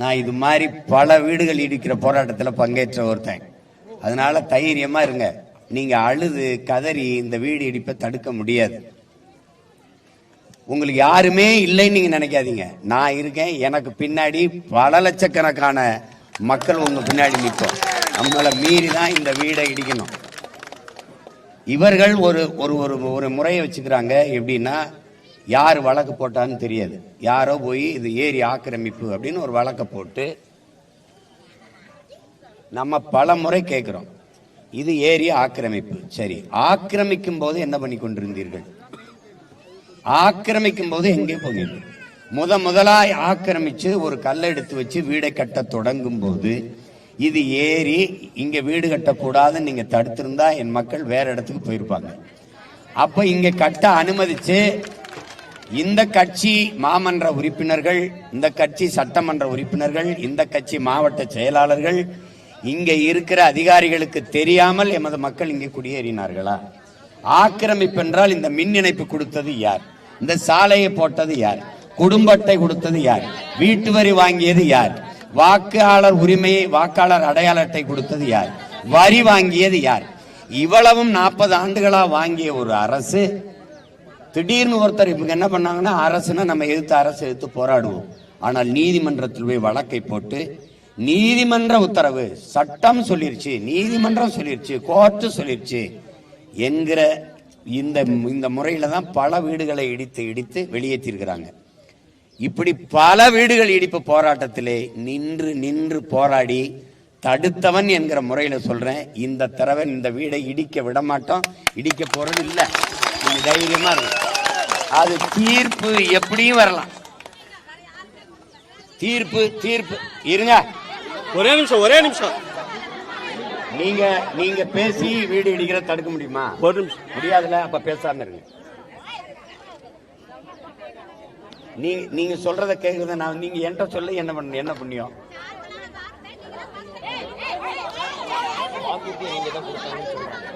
நான் இது மாதிரி பல வீடுகள் இடிக்கிற போராட்டத்தில் பங்கேற்ற ஒருத்தன். அதனால தைரியமா இருங்க. நீங்க அழுது கதறி இந்த வீடு இடிப்பை தடுக்க முடியாது. உங்களுக்கு யாருமே இல்லைன்னு நீங்க நினைக்காதீங்க. நான் இருக்கேன் எனக்கு பின்னாடி பல லட்சக்கணக்கான மக்கள் உங்க பின்னாடி நிற்போம் நம்மளை மீறி தான் இந்த வீடை இடிக்கணும். இவர்கள் ஒரு ஒரு ஒரு ஒரு முறையை வச்சுக்கிறாங்க எப்படின்னா யார் வழக்கு போட்டான்னு தெரியாது. யாரோ போய் இது ஏரி ஆக்கிரமிப்பு அப்படின்னு ஒரு வழக்கை போட்டு நம்ம பல முறை கேட்குறோம். இது ஏரி ஆக்கிரமிப்பு. சரி ஆக்கிரமிக்கும் போது என்ன பண்ணி கொண்டிருந்தீர்கள்? ஆக்கிரமிக்கும் போது எங்கே போனீர்கள்? முத முதலாய் ஆக்கிரமிச்சு ஒரு கல்லை எடுத்து வச்சு வீடை கட்ட தொடங்கும் போது இது ஏறி இங்க வீடு கட்டக்கூடாதுன்னு நீங்க தடுத்திருந்தா என் மக்கள் வேற இடத்துக்கு போயிருப்பாங்க. அப்ப இங்க கட்ட அனுமதிச்சு இந்த கட்சி மாமன்ற உறுப்பினர்கள் இந்த கட்சி சட்டமன்ற உறுப்பினர்கள் இந்த கட்சி மாவட்ட செயலாளர்கள் இங்க இருக்கிற அதிகாரிகளுக்கு தெரியாமல் எமது மக்கள் இங்கே குடியேறினார்களா? ஆக்கிரமிப்பு என்றால் இந்த மின் இணைப்பு கொடுத்தது யார்? இந்த சாலையை போட்டது யார்? குடும்ப அட்டை கொடுத்தது யார்? வீட்டு வரி வாங்கியது யார்? வாக்காளர் உரிமையை வாக்காளர் அடையாள அட்டை கொடுத்தது யார்? வரி வாங்கியது யார்? இவ்வளவும் நாற்பது ஆண்டுகளா வாங்கிய ஒரு அரசு திடீர்னு ஒருத்தர் இவங்க என்ன பண்ணாங்கன்னா அரசுனா நம்ம எதிர்த்து அரசு எதிர்த்து போராடுவோம். ஆனால் நீதிமன்றத்தில் போய் வழக்கை போட்டு நீதிமன்ற உத்தரவு சட்டம் சொல்லிருச்சு நீதிமன்றம் சொல்லிருச்சு கோர்ட்டு சொல்லிருச்சு என்கிற இந்த இந்த முறையில தான் பல வீடுகளை இடித்து இடித்து வெளியேற்றிருக்கிறாங்க. இப்படி பல வீடுகள் இடிப்பு போராட்டத்திலே நின்று நின்று போராடி தடுத்தவன் என்கிற முறையில சொல்றேன் இந்த தடவை இந்த வீடை இடிக்க விட மாட்டோம் இடிக்க போறது இல்ல. நீங்க தைரியமா இருக்கு அது தீர்ப்பு எப்படியும் வரலாம். தீர்ப்பு தீர்ப்பு. இருங்க. ஒரே நிமிஷம் ஒரே நிமிஷம். நீங்க நீங்க பேசி வீடு இடிக்கிற தடுக்க முடியுமா? ஒரு நிமிஷம். முடியாதுல அப்ப பேசாம இருங்க. நீ நீங்க சொல்றத கேட்கறத நான் நீங்க என்கிட்ட சொல்ல என்ன பண்ண என்ன புண்ணியம் வாக்குக்கு